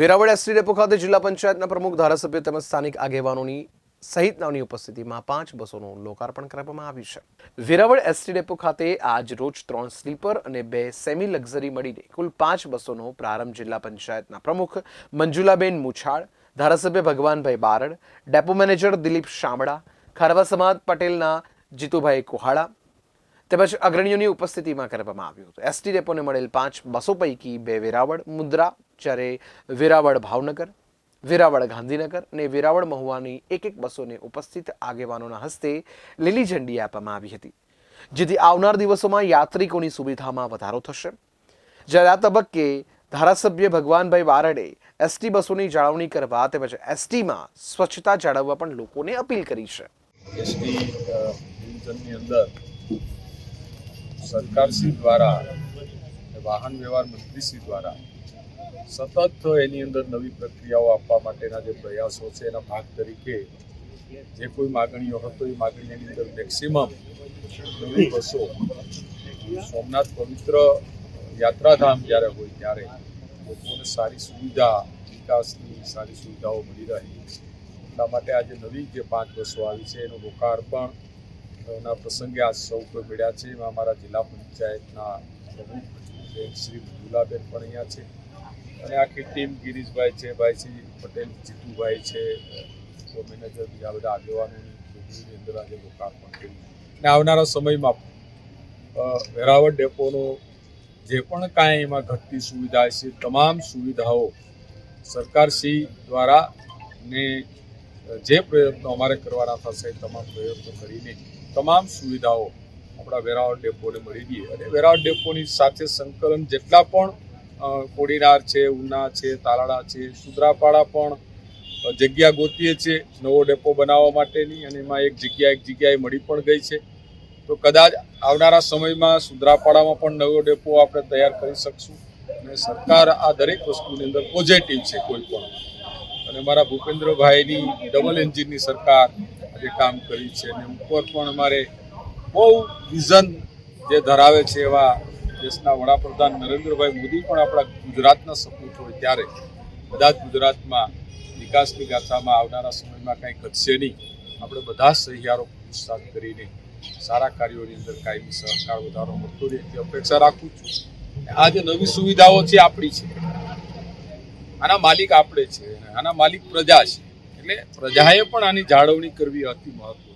Veraval ST depot ખાતે જિલ્લા પંચાયતના પ્રમુખ ધારાસભ્ય તેમજ સ્થાનિક આગેવાનોની સહિતનાઓની ઉપસ્થિતિમાં પાંચ બસોનું લોકાર્પણ કરવામાં આવ્યું છે. વેરાવળ એસટી ડેપો ખાતે આજ રોજ ત્રણ સ્લીપર અને બે સેમી લક્ઝરી મળીને કુલ પાંચ બસોનો પ્રારંભ જિલ્લા પંચાયતના પ્રમુખ મંજુલાબેન મુછાળ, ધારાસભ્ય ભગવાનભાઈ બારડ, ડેપો મેનેજર દિલીપ શામળા, ખારવા સમાજ પટેલના જીતુભાઈ કોહાડા તેમજ અગ્રણીઓની ઉપસ્થિતિમાં કરવામાં આવ્યું હતું. એસટી ડેપોને મળેલ પાંચ બસો પૈકી બે વેરાવળ મુદ્રા જ્યારે વેરાવળ ભાવનગર, વેરાવળ ગાંધીનગર અને વેરાવળ મહુવાની એક એક બસોને ઉપસ્થિત આગેવાનોના હસ્તે લીલી ઝંડી આપવામાં આવી હતી, જેથી આવનાર દિવસોમાં યાત્રિકોની સુવિધામાં વધારો થશે. જ્યારે આ તબક્કે ધારાસભ્ય ભગવાનભાઈ બારડે એસટી બસોની જાળવણી કરવા તેમજ એસટીમાં સ્વચ્છતા જાળવવા પણ લોકોને અપીલ કરી છે. એસટી અંદર સરકારશ્રી દ્વારા વાહન વ્યવહાર મંત્રીશ્રી દ્વારા સતત એની અંદર નવી પ્રક્રિયાઓ આપવા માટેના જે પ્રયાસો છે, એના ભાગ તરીકે જે કોઈ માગણીઓ હતો, એ માગણીની અંદર મેક્સિમમ નવી બસો. સોમનાથ પવિત્ર યાત્રાધામ જ્યારે હોય ત્યારે લોકોને સારી સુવિધા, વિકાસની સારી સુવિધાઓ મળી રહે. એટલા માટે આજે નવી જે પાંચ બસો આવી છે, એનું લોકાર્પણ ના પ્રસંગે આ સૌ કોઈ મળ્યા છે. એમાં અમારા જિલ્લા પંચાયતના બેન શ્રી ગુલાબેન પણ અહીંયા છે. અને આખી ટીમ ગિરીશભાઈ છે, ભાઈશ્રી પટેલ, જીતુભાઈ છે મેનેજર બીજા બધા આગેવાનોની ટોળીની અંદર આજે લોકાર્પણ કર્યું. અને આવનારા સમયમાં વેરાવળ ડેપોનો જે પણ કાંઈ એમાં ઘટતી સુવિધા છે, તમામ સુવિધાઓ સરકારશ્રી દ્વારા ને જે પ્રયત્નો અમારે કરવાના થશે તમામ પ્રયત્નો કરીને તમામ સુવિધાઓ આપણા વેરાવળ ડેપોને મળી ગઈ અને વેરાવળ ડેપોની સાથે સંકલન જેટલા પણ કોડીનાર છે, ઉના છે, તાલાળા છે, સુદ્રાપાડા પણ જગ્યા ગોતીએ છે નવો ડેપો બનાવવા માટેની અને એમાં એક જગ્યા એક જગ્યાએ મળી પણ ગઈ છે. તો કદાચ આવનારા સમયમાં સુદ્રાપાડામાં પણ નવો ડેપો આપણે તૈયાર કરી શકશું અને સરકાર આ દરેક વસ્તુની અંદર પોઝિટિવ છે કોઈ પણ. અને મારા ભૂપેન્દ્રભાઈની ડબલ એન્જિનની સરકાર આજે કામ કરી છે અને ઉપર પણ અમારે બહુ વિઝન જે ધરાવે છે એવા દેશના વડાપ્રધાન નરેન્દ્રભાઈ મોદી પણ આપણા ગુજરાતના સપૂત હોય ત્યારે બધા જ ગુજરાતમાં વિકાસની ગાથામાં આવનારા સમયમાં કાંઈ ઘટશે નહીં. આપણે બધા સહિયારો પુરુષાર્થ કરીને સારા કાર્યોની અંદર કાયમી સહકાર વધારો મળતો રહે એવી અપેક્ષા રાખું છું. આ જે નવી સુવિધાઓ છે આપણી છે, આના માલિક આપણે છે આના માલિક પ્રજા છે. એટલે પ્રજાએ પણ આની જાળવણી કરવી અતિ મહત્વ